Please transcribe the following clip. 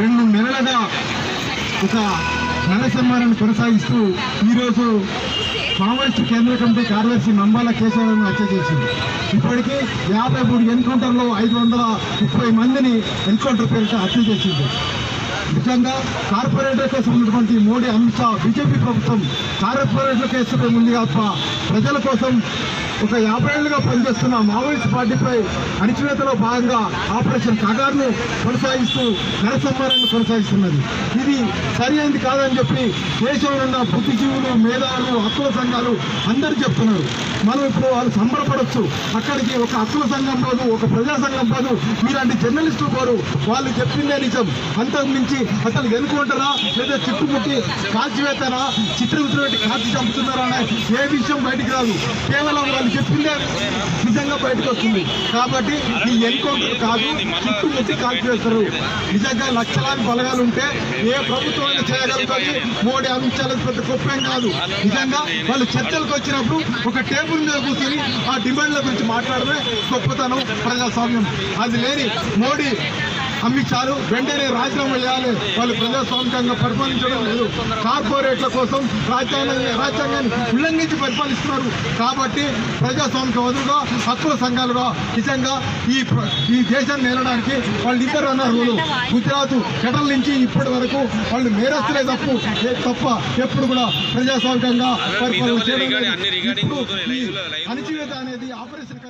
రెండు నెలలుగా ఒక నరసింహారాన్ని కొనసాగిస్తూ ఈరోజు మావోయిస్టు కేంద్ర కమిటీ కార్యదర్శి నంబాల కేశవరావును హత్య చేసింది. ఇప్పటికీ యాభై మూడు ఎన్కౌంటర్లో ఐదు వందల ముప్పై మందిని ఎన్కౌంటర్ పేరిట హత్య చేసింది. నిజంగా కార్పొరేటర్ కోసం ఉన్నటువంటి మోడీ అమిత్ షా బీజేపీ ప్రభుత్వం కార్పొరేట్ల కేసుపై ఉంది తప్ప ప్రజల కోసం ఒక యాభై ఏళ్ళుగా పనిచేస్తున్న మావోయిస్ట్ పార్టీపై అణిచివేతలో భాగంగా ఆపరేషన్ కగార్ను కొనసాగిస్తూ నరసంహారాన్ని కొనసాగిస్తున్నది. ఇది సరి అయింది కాదని చెప్పి దేశంలో ఉన్న బుద్ధిజీవులు మేధావులు హక్కుల సంఘాలు అందరూ చెప్తున్నారు. మనం ఇప్పుడు వాళ్ళు సంబరపడవచ్చు అక్కడికి ఒక హక్కుల సంఘం కాదు ఒక ప్రజా సంఘం కాదు మీలాంటి జర్నలిస్టులు పోరు. వాళ్ళు చెప్పిందే నిజం. అంతకు మించి అసలు ఎన్నుకుంటారా లేదా చుట్టుముట్టి కాల్చివేతారా చిత్రవిత్ర పెట్టి కాల్చి చంపుతున్నారా అనే ఏ విషయం బయటికి రాదు. కేవలం వాళ్ళు చెప్పిందే నిజంగా బయటకు వస్తుంది. కాబట్టి ఈ ఎన్కౌంటర్ కాదు చుట్టుముట్టి కాల్చివేస్తారు నిజంగా లక్షలాది బలగాలు ఉంటే ఏ ప్రభుత్వం అయినా చేయగలుగుతుంది. మోడీ అమిత్ పెద్ద గొప్పం కాదు. నిజంగా వాళ్ళు చర్చలకు వచ్చినప్పుడు ఒక టేబుల్ మీద కూర్చొని ఆ డిమాండ్ల గురించి మాట్లాడమే గొప్పతనం ప్రజాస్వామ్యం. అది లేని మోడీ షాలు వెంటనే రాజీనామా చేయాలి వాళ్ళు ప్రజాస్వామికంగా పరిపాలించడం లేదు. కార్పొరేట్ల కోసం రాజ్యాంగ రాజ్యాంగాన్ని ఉల్లంఘించి పరిపాలిస్తున్నారు. కాబట్టి ప్రజాస్వామిక వదులుగా హక్కుల సంఘాలుగా నిజంగా ఈ ఈ దేశాన్ని నేలడానికి వాళ్ళు ఇద్దరు అన్నారు. గుజరాత్ ఫెడరల్ నుంచి ఇప్పటి వరకు వాళ్ళు నేరస్తులే తప్పు. తప్ప ఎప్పుడు కూడా ప్రజాస్వామికంగా పరిపాలన చేయడం అణిచివేత అనేది ఆపరేషన్